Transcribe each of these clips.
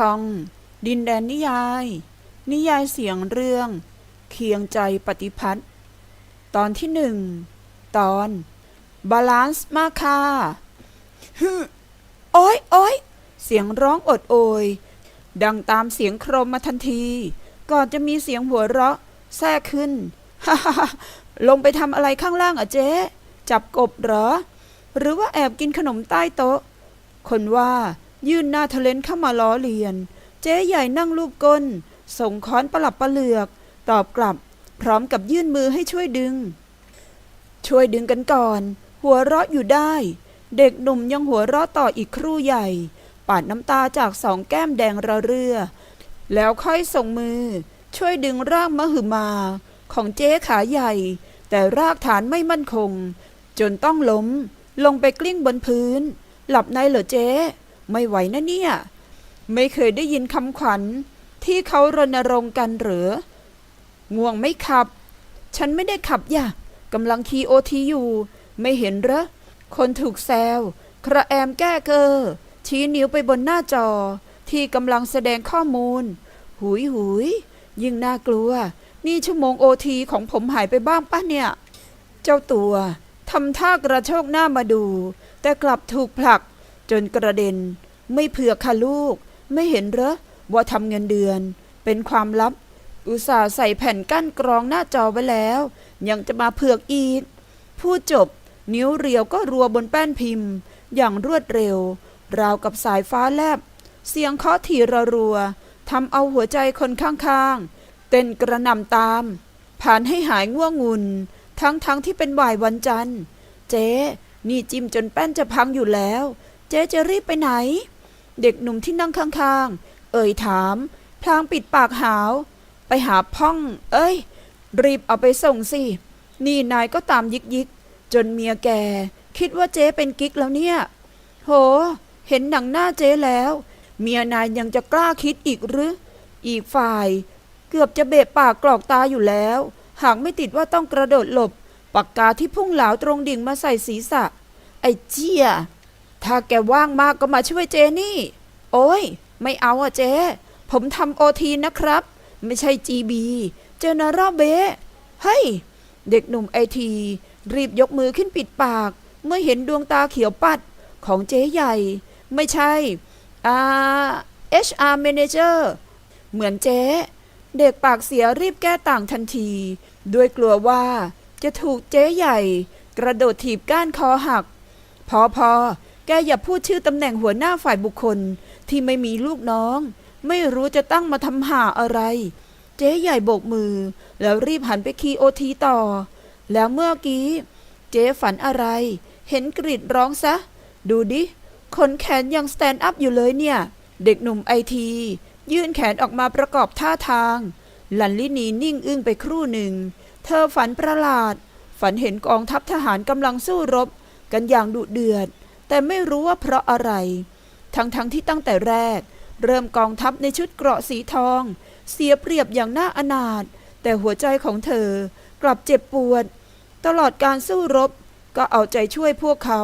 ช่อง ดินแดนนิยาย นิยายเสียงเรื่อง เคียงใจปฏิพัฒน์ตอนที่หนึ่ง ตอน บาลานซ์มาค่ะฮึโอ้ยโอ้ยเสียงร้องอดโอย ดังตามเสียงโครมมาทันที ก่อนจะมีเสียงหัวเราะ แทรกขึ้นฮ่าฮ่าฮ่าลงไปทำอะไรข้างล่างอะเจ๊จับกบเหรอ หรือว่าแอบกินขนมใต้โต๊ะ คนว่า ยื่นหน้าทะเลนเข้ามาล้อเลียน เจ๊ใหญ่นั่งลูบก้น ส่งค้อนประหลับประเหลือก ตอบกลับ พร้อมกับยื่นมือให้ช่วยดึง ช่วยดึงกันก่อน หัวเราะอยู่ได้ เด็กหนุ่มยังหัวเราะต่ออีกครู่ใหญ่ ปาดน้ำตาจากสองแก้มแดงระเรือ แล้วค่อยส่งมือ ช่วยดึงร่างมหึมา ของเจ๊ขาใหญ่ แต่รากฐานไม่มั่นคง จนต้องล้ม ลงไปกลิ้งบนพื้น หลับในเหรอเจ๊ ไม่ไหวนะเนี่ย ไม่เคยได้ยินคำขวัญที่เขารณรงค์กันหรือ ง่วงไม่ขับ ฉันไม่ได้ขับอย่ากำลังคีโอทีอยู่ ไม่เห็นเหรอ คนถูกแซวกระแอมแก้เกอชี้นิ้วไปบนหน้าจอ ที่กำลังแสดงข้อมูล หุยหุยยิ่งน่ากลัว นี่ชั่วโมงโอทีของผมหายไปบ้างป้ะเนี่ย เจ้าตัวทำท่ากระโชกหน้ามาดู แต่กลับถูกผลัก จนกระเด็น ไม่เผือกค่ะลูก ไม่เห็นเหรอว่าทำเงินเดือน เป็นความลับ อุตส่าห์ใส่แผ่นกั้นกรองหน้าจอไว้แล้ว ยังจะมาเผือกอีกพูดจบ นิ้วเรียวก็รัวบนแป้นพิมพ์ อย่างรวดเร็ว ราวกับสายฟ้าแลบ เสียงเคาะถี่ระรัวทำเอาหัวใจคนข้างๆ เต้นกระหน่ำตาม ผ่านให้หายง่วงงุน ทั้งๆทที่เป็นบ่ายวันจันทร์ เจ๊ นี่จิ้มจนแป้นจะพังอยู่แล้ว เจ๊จะรีบไปไหน เด็กหนุ่มที่นั่งข้างๆ เอ่ยถาม พลางปิดปากหาว ไปหาพ่อง เอ้ย รีบเอาไปส่งสิ นี่นายก็ตามยิกยิกจนเมียแกคิดว่าเจ๊เป็นกิ๊กแล้วเนี่ย โห เห็นหนังหน้าเจ๊แล้ว เมียนายยังจะกล้าคิดอีกหรือ อีกฝ่าย เกือบจะเบะปากกรอกตาอยู่แล้ว หากไม่ติดว่าต้องกระโดดหลบ ปากกาที่พุ่งเหลาตรงดิ่งมาใส่ศีรษะ ไอ้เจี๊ย ถ้าแกว่างมากก็มาช่วยเจนี่ โอ้ย ไม่เอาอะเจ ผมทำโอทีนะครับ ไม่ใช่จีบีเจนอรัลเบเฮ้ย เด็กหนุ่มไอที รีบยกมือขึ้นปิดปาก เมื่อเห็นดวงตาเขียวปัดของเจ๊ใหญ่ ไม่ใช่อ่า HR Manager เหมือนเจ๊เด็กปากเสียรีบแก้ต่างทันที ด้วยกลัวว่าจะถูกเจ๊ใหญ่ กระโดดถีบก้านคอหัก พอพอ แกอย่าพูดชื่อตำแหน่งหัวหน้าฝ่ายบุคคลที่ไม่มีลูกน้อง ไม่รู้จะตั้งมาทำหาอะไร เจ๊ใหญ่โบกมือ แล้วรีบหันไปคีโอทีต่อ แล้วเมื่อกี้ เจ๊ฝันอะไร เห็นกรีดร้องซะ ดูดิขนแขนยังสแตนด์อัพอยู่เลยเนี่ย เด็กหนุ่มไอที ยื่นแขนออกมาประกอบท่าทาง ลันลินีนิ่งอึ้งไปครู่หนึ่ง เธอฝันประหลาด ฝันเห็นกองทัพทหารกำลังสู้รบ กันอย่างดุเดือด แต่ไม่รู้ว่าเพราะอะไร ทั้งๆทที่ตั้งแต่แรก เริ่มกองทัพในชุดเกราะสีทอง เสียเปรียบอย่างน่าอนาถแต่หัวใจของเธอกลับเจ็บปวด ตลอดการสู้รบก็เอาใจช่วยพวกเขา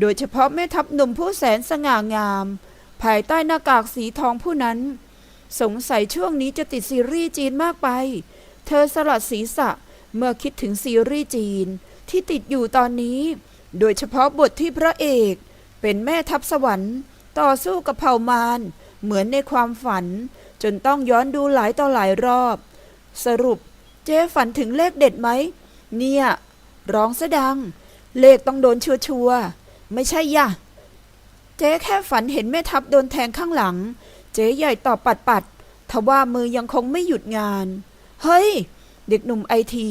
โดยเฉพาะแม่ทัพหนุ่มผู้แสนสง่างาม ภายใต้หน้ากากสีทองผู้นั้น สงสัยช่วงนี้จะติดซีรีส์จีนมากไป เธอสลัดศีรษะเมื่อคิดถึงซีรีส์จีนที่ติดอยู่ตอนนี้ โดยเฉพาะบทที่พระเอกเป็นแม่ทัพสวรรค์ ต่อสู้กับเผ่ามารเหมือนในความฝัน จนต้องย้อนดูหลายต่อหลายรอบ สรุปเจ๊ฝันถึงเลขเด็ดไหม เนี่ย ร้องซะดัง เลขต้องโดนชัวชัวไม่ใช่ย่ะเจ๊แค่ฝันเห็นแม่ทัพโดนแทงข้างหลัง เจ๊ใหญ่ตอบปัดปัดๆทว่ามือยังคงไม่หยุดงาน เฮ้ย เด็กหนุ่มไอที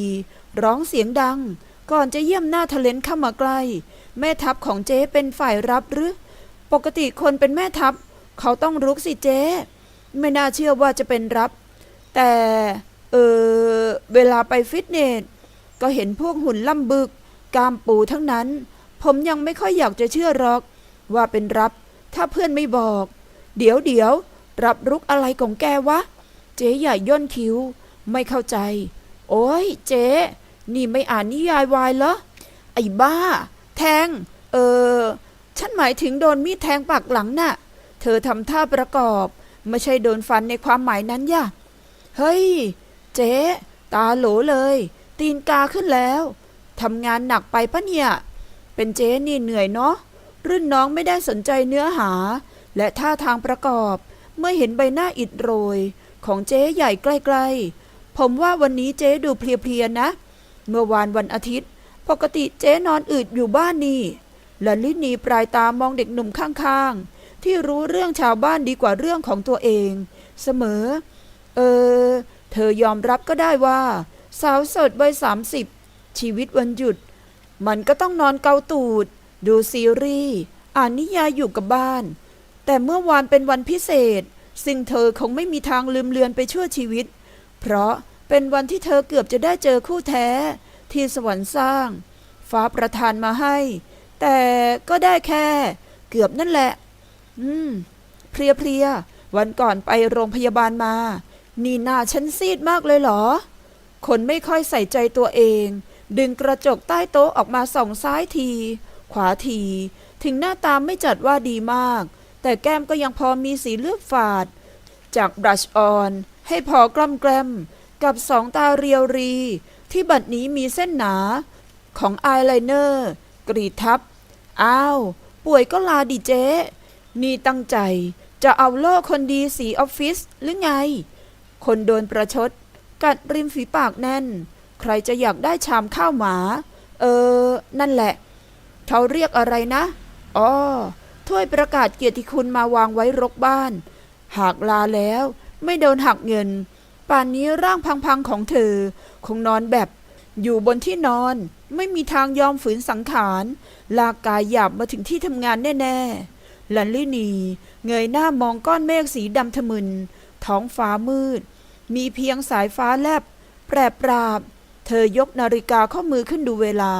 ร้องเสียงดัง ก่อนจะเยี่ยมหน้าทะเลนเข้ามาใกล้ แม่ทัพของเจ๊เป็นฝ่ายรับหรือ ปกติคนเป็นแม่ทัพ เขาต้องรุกสิเจ๊ ไม่น่าเชื่อว่าจะเป็นรับ แต่เออเวลาไปฟิตเนส ก็เห็นพวกหุ่นล่ำบึก กามปูทั้งนั้น ผมยังไม่ค่อยอยากจะเชื่อหรอก ว่าเป็นรับ ถ้าเพื่อนไม่บอก เดี๋ยวเดี๋ยวรับรุกอะไรของแกวะ เจ๊ใหญ่ย่นคิ้ว ไม่เข้าใจ โอ้ยเจ๊ นี่ไม่อ่านนิยายวายเหรอ ไอ้บ้า แทง เออ ฉันหมายถึงโดนมีดแทงปากหลังน่ะ เธอทำท่าประกอบ ไม่ใช่โดนฟันในความหมายนั้นย่ะ เฮ้ย เจ๊ ตาโหลเลย ตีนกาขึ้นแล้วทำงานหนักไปปะเนี่ย เป็นเจ๊นี่เหนื่อยเนาะ รุ่นน้องไม่ได้สนใจเนื้อหา และท่าทางประกอบ เมื่อเห็นใบหน้าอิดโรย ของเจ๊ใหญ่ใกล้ๆ ผมว่าวันนี้เจ๊ดูเพลียๆนะเเมื่อวานวันอาทิตย์ ปกติเจ๊นอนอืดอยู่บ้านนี่และลินีปลายตามองเด็กหนุ่มข้างๆ ที่รู้เรื่องชาวบ้านดีกว่าเรื่องของตัวเอง เสมอ เออ เธอยอมรับก็ได้ว่า สาวสดวัยสามสิบชีวิตวันหยุด มันก็ต้องนอนเกาตูด ดูซีรีส์อ่านนิยายอยู่กับบ้าน แต่เมื่อวานเป็นวันพิเศษ ซึ่งเธอคงไม่มีทางลืมเลือนไปชั่วชีวิต เพราะ เป็นวันที่เธอเกือบจะได้เจอคู่แท้ ที่สวรรค์สร้าง ฟ้าประทานมาให้ แต่ก็ได้แค่ เกือบนั่นแหละ อืม เพลียเพลียๆวันก่อนไปโรงพยาบาลมา นี่หน้าฉันซีดมากเลยเหรอ คนไม่ค่อยใส่ใจตัวเอง ดึงกระจกใต้โต๊ะออกมาส่องซ้ายที ขวาที ถึงหน้าตาไม่จัดว่าดีมาก แต่แก้มก็ยังพอมีสีเลือดฝาด จากบรัชออนให้พอกล้ำแกลม กับสองตาเรียวรี ที่บัดนี้มีเส้นหนา ของอายไลเนอร์ กรีดทับ อ้าว ป่วยก็ลาดิเจ๊นี่ตั้งใจจะเอาโล่คนดีสีออฟฟิศหรือไง คนโดนประชด กัดริมฝีปากแน่น ใครจะอยากได้ชามข้าวหมา เออ นั่นแหละ เขาเรียกอะไรนะอ๋อถ้วยประกาศเกียรติคุณมาวางไว้รกบ้าน หากลาแล้ว ไม่โดนหักเงิน ป่านนี้ร่างพังๆของเธอ คงนอนแบบอยู่บนที่นอน ไม่มีทางยอมฝืนสังขาร ลากกายหยาบมาถึงที่ทำงานแน่ๆลันลินีเงยหน้ามองก้อนเมฆสีดำทะมึน ท้องฟ้ามืด มีเพียงสายฟ้าแลบ แปรปราบ เธอยกนาฬิกาข้อมือขึ้นดูเวลา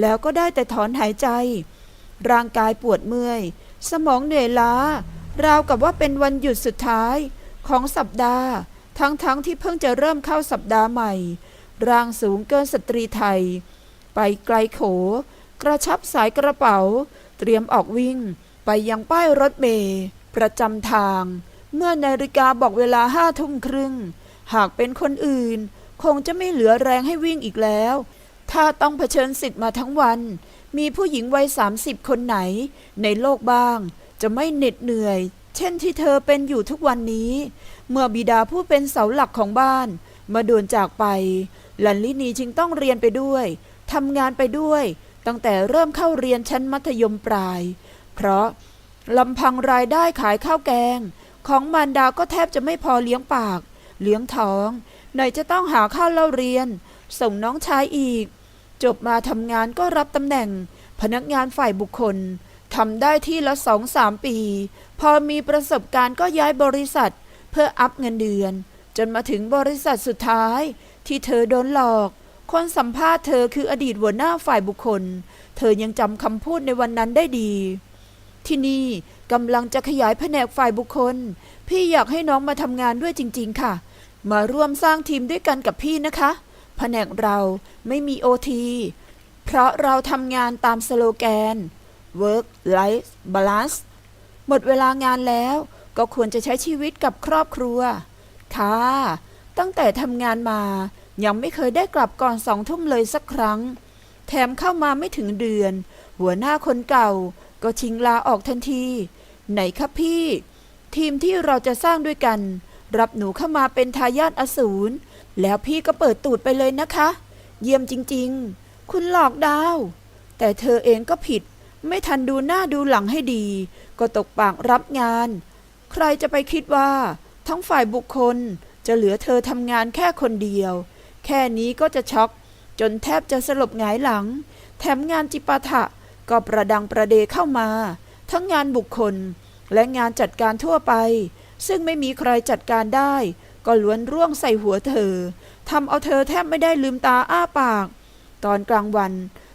แล้วก็ได้แต่ถอนหายใจ ร่างกายปวดเมื่อย สมองเหนื่อยล้าราวกับว่าเป็นวันหยุดสุดท้ายของสัปดาห์ ทั้งๆทที่เพิ่งจะเริ่มเข้าสัปดาห์ใหม่ ร่างสูงเกินสตรีไทย ไปไกลโข กระชับสายกระเป๋า เตรียมออกวิ่ง ไปยังป้ายรถเมล์ประจำทาง เมื่อนาฬิกาบอกเวลาห้าทุ่มครึ่ง หากเป็นคนอื่น คงจะไม่เหลือแรงให้วิ่งอีกแล้ว ถ้าต้องเผชิญสิทธิ์มาทั้งวัน มีผู้หญิงวัยสามสิบคนไหน ในโลกบ้าง จะไม่เหน็ดเหนื่อย เช่นที่เธอเป็นอยู่ทุกวันนี้ เมื่อบิดาผู้เป็นเสาหลักของบ้าน มาด่วนจากไป หลันลินีจึงต้องเรียนไปด้วยทำงานไปด้วย ตั้งแต่เริ่มเข้าเรียนชั้นมัธยมปลาย เพราะลำพังรายได้ขายข้าวแกง ของมารดาก็แทบจะไม่พอเลี้ยงปาก เลี้ยงท้องไหนจะต้องหาข้าวเล่าเรียน ส่งน้องชายอีก จบมาทำงานก็รับตำแหน่ง พนักงานฝ่ายบุคคล ทำได้ที่ละสองสามปี พอมีประสบการณ์ก็ย้ายบริษัท เพื่ออัพเงินเดือน จนมาถึงบริษัทสุดท้าย ที่เธอโดนหลอก คนสัมภาษณ์เธอคืออดีตหัวหน้าฝ่ายบุคคล เธอยังจำคำพูดในวันนั้นได้ดี ที่นี่กำลังจะขยายแผนกฝ่ายบุคคล พี่อยากให้น้องมาทำงานด้วยจริง ๆ ค่ะ มาร่วมสร้างทีมด้วยกันกับพี่นะคะ แผนกเราไม่มีโอทีเพราะเราทำงานตามสโลแกน work life balance หมดเวลางานแล้วก็ควรจะใช้ชีวิตกับครอบครัว ค่ะ ตั้งแต่ทำงานมา ยังไม่เคยได้กลับก่อนสองทุ่มเลยสักครั้ง แถมเข้ามาไม่ถึงเดือน หัวหน้าคนเก่า ก็ชิงลาออกทันที ไหนครับพี่ ทีมที่เราจะสร้างด้วยกัน รับหนูเข้ามาเป็นทายาทอสูร แล้วพี่ก็เปิดตูดไปเลยนะคะ เยี่ยมจริง ๆ คุณหลอกดาว แต่เธอเองก็ผิด ไม่ทันดูหน้าดูหลังให้ดี ก็ตกปากรับงาน ใครจะไปคิดว่า ทั้งฝ่ายบุคคลจะเหลือเธอทำงานแค่คนเดียว แค่นี้ก็จะช็อก จนแทบจะสลบหงายหลัง แถมงานจิปาถะก็ประดังประเดเข้ามา ทั้งงานบุคคลและงานจัดการทั่วไป ซึ่งไม่มีใครจัดการได้ ก็ล้วนร่วงใส่หัวเธอทำเอาเธอแทบไม่ได้ลืมตาอ้าปาก ตอนกลางวัน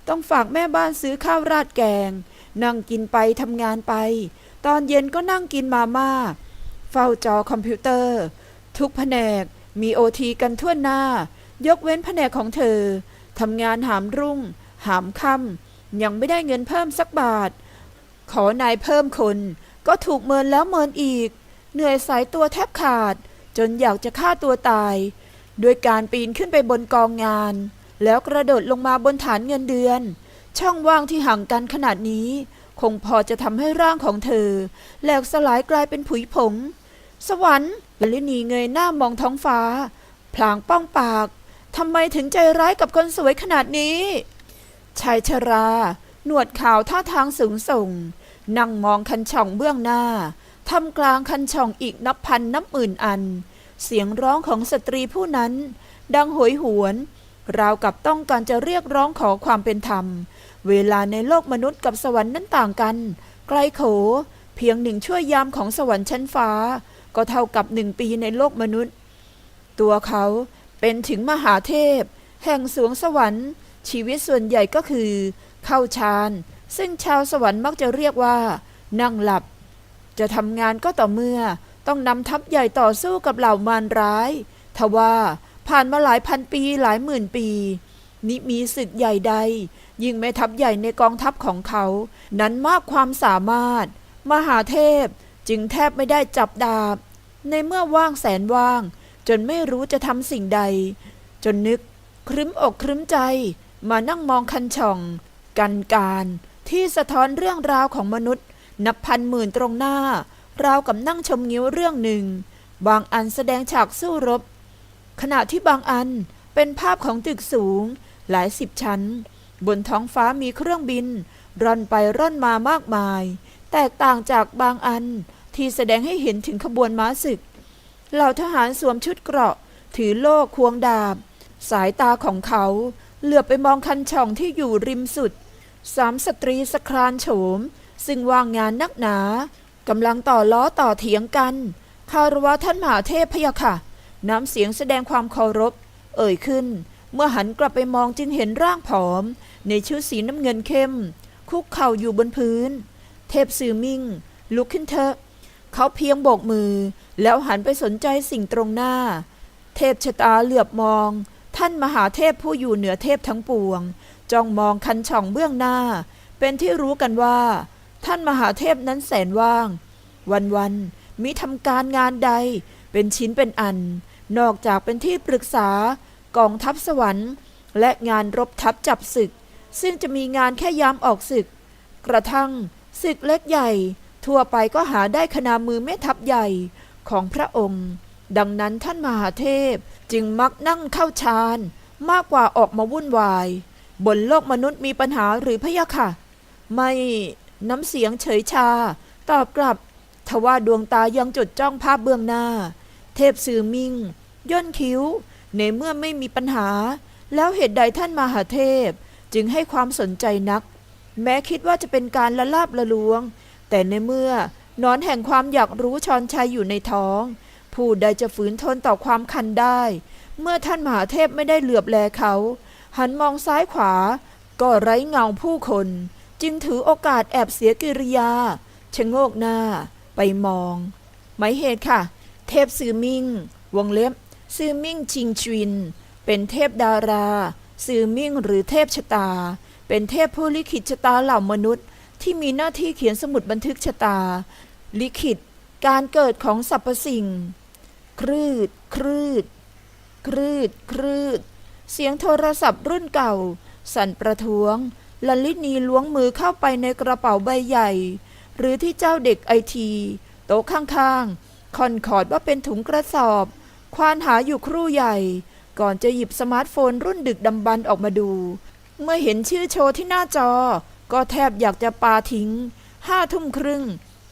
ต้องฝากแม่บ้านซื้อข้าวราดแกง นั่งกินไปทำงานไป ตอนเย็นก็นั่งกินมาม่า เฝ้าจอคอมพิวเตอร์ ทุกแผนกมีโอทีกันทั่วหน้า ยกเว้นแผนกของเธอทำงานหามรุ่ง หามค่ำยังไม่ได้เงินเพิ่มสักบาท ขอนายเพิ่มคน ก็ถูกเมินแล้วเมินอีก เหนื่อยสายตัวแทบขาด จนอยากจะฆ่าตัวตาย ด้วยการปีนขึ้นไปบนกองงาน แล้วกระโดดลงมาบนฐานเงินเดือน ช่องว่างที่ห่างกันขนาดนี้ คงพอจะทำให้ร่างของเธอ แหลกสลายกลายเป็นผุยผง สวรรค์ลินีเงยหน้ามองท้องฟ้า พลางป้องปากทำไมถึงใจร้ายกับคนสวยขนาดนี้ ชายชรา หนวดขาวท่าทางสูงส่ง นั่งมองคันช่องเบื้องหน้าทำกลางคันช่องอีกนับพันนับหมื่นอัน เสียงร้องของสตรีผู้นั้น ดังโหยหวน ราวกับต้องการจะเรียกร้องขอความเป็นธรรม เวลาในโลกมนุษย์กับสวรรค์นั้นต่างกัน ไกลโข เพียงหนึ่งชั่วยามของสวรรค์ชั้นฟ้า ก็เท่ากับหนึ่งปีในโลกมนุษย์ ตัวเขาเป็นถึงมหาเทพ แห่งสวงสวรรค์ ชีวิตส่วนใหญ่ก็คือ เข้าฌาน ซึ่งชาวสวรรค์มักจะเรียกว่า นั่งหลับ จะทำงานก็ต่อเมื่อต้องนำทัพใหญ่ต่อสู้กับเหล่ามารร้าย ทว่า ผ่านมาหลายพันปีหลายหมื่นปี นิมีศึกใหญ่ใด ยิ่งแม่ทัพใหญ่ในกองทัพของเขา นั้นมากความสามารถ มหาเทพจึงแทบไม่ได้จับดาบ ในเมื่อว่างแสนว่าง จนไม่รู้จะทำสิ่งใด จนนึกครึ้มอกครึ้มใจ มานั่งมองคันช่อง กันการที่สะท้อนเรื่องราวของมนุษย์ นับพันหมื่นตรงหน้า ราวกับนั่งชมงิ้วเรื่องหนึ่ง บางอันแสดงฉากสู้รบ ขณะที่บางอันเป็นภาพของตึกสูง หลายสิบชั้น บนท้องฟ้ามีเครื่องบิน ร่อนไปร่อนมามากมาย แตกต่างจากบางอันที่แสดงให้เห็นถึงขบวนม้าศึก เหล่าทหารสวมชุดเกราะ ถือโล่ควงดาบ สายตาของเขาเหลือบไปมองคันช่องที่อยู่ริมสุด สามสตรีสครานโฉม ซึ่งว่างงานนักหนากำลังต่อล้อต่อเถียงกัน คารวะท่านมหาเทพพยะค่ะ น้ำเสียงแสดงความเคารพ เอ่ยขึ้น เมื่อหันกลับไปมองจึงเห็นร่างผอม ในชุดสีน้ำเงินเข้ม คุกเข่าอยู่บนพื้น เทพสื่อมิ่ง ลุกขึ้นเถอะ เขาเพียงโบกมือ แล้วหันไปสนใจสิ่งตรงหน้า เทพชะตาเหลือบมอง ท่านมหาเทพผู้อยู่เหนือเทพทั้งปวง จ้องมองคันช่องเบื้องหน้า เป็นที่รู้กันว่า ท่านมหาเทพนั้นแสนว่าง วันๆมิทำการงานใดเป็นชิ้นเป็นอัน นอกจากเป็นที่ปรึกษากองทัพสวรรค์ และงานรบทัพจับศึก ซึ่งจะมีงานแค่ยามออกศึก กระทั่งศึกเล็กใหญ่ ทั่วไปก็หาได้ขนามือแม่ทัพใหญ่ของพระองค์ ดังนั้นท่านมหาเทพจึงมักนั่งเข้าฌานมากกว่าออกมาวุ่นวาย บนโลกมนุษย์มีปัญหาหรือพะยะค่ะ ไม่น้ำเสียงเฉยชา ตอบกลับ ทว่าดวงตายังจดจ้องภาพเบื้องหน้า เทพสื่อมิงย่นคิ้ว ในเมื่อไม่มีปัญหา แล้วเหตุใดท่านมหาเทพ จึงให้ความสนใจนัก แม้คิดว่าจะเป็นการละลาบละลวง แต่ในเมื่อนอนแห่งความอยากรู้ชอนชัยอยู่ในท้อง ผู้ใดจะฝืนทนต่อความคันได้ เมื่อท่านมหาเทพไม่ได้เหลือบแลเขา หันมองซ้ายขวา ก็ไร้เงาผู้คน จึงถือโอกาสแอบเสียกิริยาชะโงกหน้า ไปมองหมายเหตุค่ะ เทพซือมิงวงเล็บซือมิงชิงชวิน เป็นเทพดาราซือมิงหรือเทพชะตา เป็นเทพผู้ลิขิตชะตาเหล่ามนุษย์ ที่มีหน้าที่เขียนสมุดบันทึกชะตา ลิขิต การเกิดของสรรพสิ่ง ครืด ครืด ครืด ครืด เสียงโทรศัพท์รุ่นเก่า สั่นประท้วงลลินีล้วงมือเข้าไปในกระเป๋าใบใหญ่ หรือที่เจ้าเด็กไอที โต๊ะข้างๆ คอนคอร์ดว่าเป็นถุงกระสอบ ควานหาอยู่ครู่ใหญ่ ก่อนจะหยิบสมาร์ทโฟนรุ่นดึกดำบรรพ์ออกมาดู เมื่อเห็นชื่อโชว์ที่หน้าจอ ก็แทบอยากจะปาทิ้งห้าทุ่มครึ่ง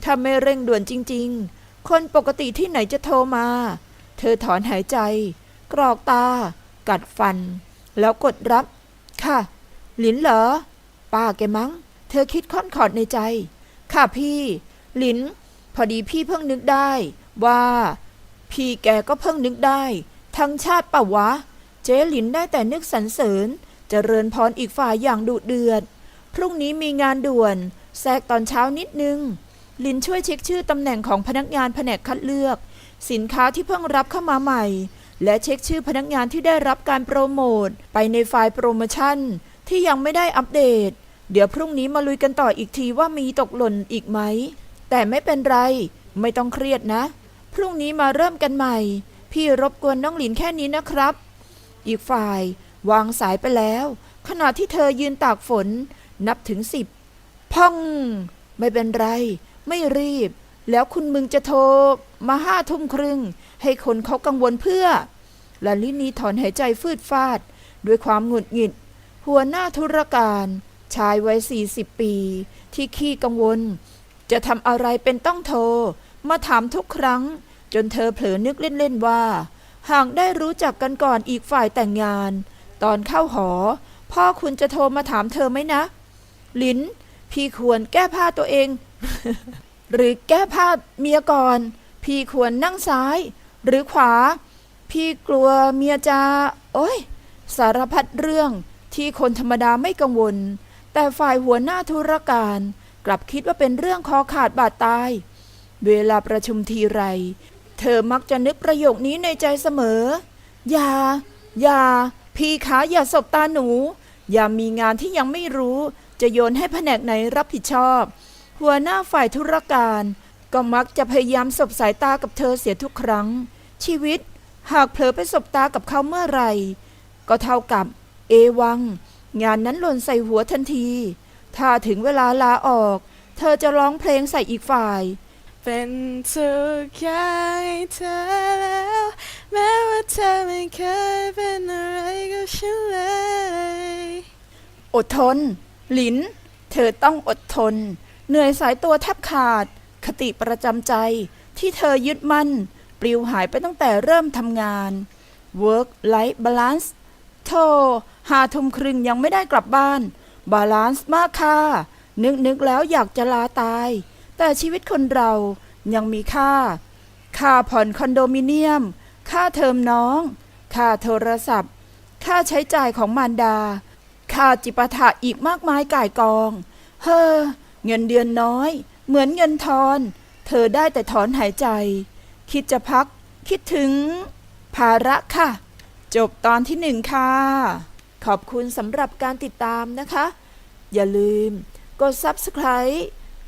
ถ้าไม่เร่งด่วนจริง ๆ คนปกติที่ไหนจะโทรมา เธอถอนหายใจ กรอกตา กัดฟัน แล้วกดรับ ค่ะ หลินเหรอ ป้าแกมั้ง เธอคิดค่อนขอดในใจ ค่ะพี่ หลิน พอดีพี่เพิ่งนึกได้ ว่า พี่แกก็เพิ่งนึกได้ ทั้งชาติป่าวะ เจ๊หลินได้แต่นึกสรรเสริญเจริญพรอีกฝ่ายอย่างดุเดือด พรุ่งนี้มีงานด่วน แทรกตอนเช้านิดนึง ลินช่วยเช็คชื่อตำแหน่งของพนักงานแผนกคัดเลือก สินค้าที่เพิ่งรับเข้ามาใหม่ และเช็คชื่อพนักงานที่ได้รับการโปรโมทไปในไฟล์โปรโมชั่น ที่ยังไม่ได้อัปเดต เดี๋ยวพรุ่งนี้มาลุยกันต่ออีกทีว่ามีตกหล่นอีกไหมแต่ไม่เป็นไร ไม่ต้องเครียดนะ พรุ่งนี้มาเริ่มกันใหม่ พี่รบกวนน้องหลินแค่นี้นะครับ อีกฝ่ายวางสายไปแล้ว ขณะที่เธอยืนตากฝน นับถึงสิบพ่อง ไม่เป็นไร ไม่รีบ แล้วคุณมึงจะโทร มาห้าทุ่มครึ่ง ให้คนเขากังวลเพื่อลาลินีถอนหายใจฟืดฟาด ด้วยความหงุดหงิด หัวหน้าธุรการ ชายวัยสี่สิบปี ที่ขี้กังวล จะทำอะไรเป็นต้องโทร มาถามทุกครั้ง จนเธอเผลอนึกเล่นๆว่า หากได้รู้จักกันก่อนอีกฝ่ายแต่งงาน ตอนเข้าหอ พ่อคุณจะโทรมาถามเธอไหมนะ ลินพี่ควรแก้ผ้าตัวเอง หรือแก้ผ้าเมียก่อน พี่ควรนั่งซ้าย หรือขวา พี่กลัวเมียจะโอ้ย สารพัดเรื่องที่คนธรรมดาไม่กังวล แต่ฝ่ายหัวหน้าธุรการ กลับคิดว่าเป็นเรื่องคอขาดบาดตาย เวลาประชุมทีไร เธอมักจะนึกประโยคนี้ในใจเสมอ อย่า อย่า พี่ขาอย่าสบตาหนู อย่ามีงานที่ยังไม่รู้ จะโยนให้แผนกไหนรับผิดชอบ หัวหน้าฝ่ายธุรการ ก็มักจะพยายามสบสายตากับเธอเสียทุกครั้ง ชีวิต หากเผลอไปสบตากับเขาเมื่อไหร่ ก็เท่ากับ เอวัง งานนั้นหล่นใส่หัวทันที ถ้าถึงเวลาลาออก เธอจะร้องเพลงใส่อีกฝ่าย เป็นทุกอย่างให้เธอแล้ว แม้ว่าเธอไม่เคยเป็นอะไรกับฉันเลย อดทน หลิน เธอต้องอดทน เหนื่อยสายตัวแทบขาด คติประจำใจที่เธอยึดมั่น ปลิวหายไปตั้งแต่เริ่มทำงาน work life balance โธ่หาทุ่มครึ่งยังไม่ได้กลับบ้าน บาลานซ์มากค่ะ นึกนึกแล้วอยากจะลาตาย แต่ชีวิตคนเรา ยังมีค่า ค่าผ่อนคอนโดมิเนียม ค่าเทอมน้อง ค่าโทรศัพท์ ค่าใช้จ่ายของมารดา ค่าจิปาถะอีกมากมายก่ายกอง เฮ้อ เงินเดือนน้อย เหมือนเงินทอน เธอได้แต่ถอนหายใจ คิดจะพัก คิดถึง ภาระค่ะ จบตอนที่หนึ่งค่ะ ขอบคุณสำหรับการติดตามนะคะ อย่าลืม กด Subscribe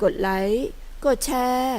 กดไลค์ กดแชร์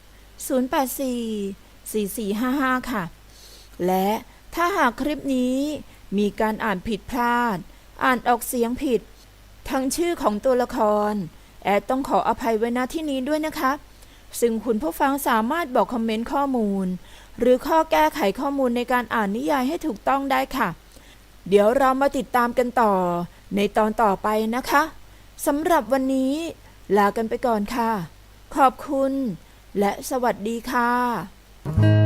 084 4455 ค่ะ และถ้าหากคลิปนี้มีการอ่านผิดพลาด อ่านออกเสียงผิด ทั้งชื่อของตัวละคร แอดต้องขออภัยไว้ณที่นี้ด้วยนะคะ ซึ่งคุณผู้ฟังสามารถบอกคอมเมนต์ข้อมูล หรือข้อแก้ไขข้อมูลในการอ่านนิยายให้ถูกต้องได้ค่ะ เดี๋ยวเรามาติดตามกันต่อ ในตอนต่อไปนะคะสำหรับวันนี้ ลากันไปก่อนค่ะ ขอบคุณ และสวัสดีค่ะ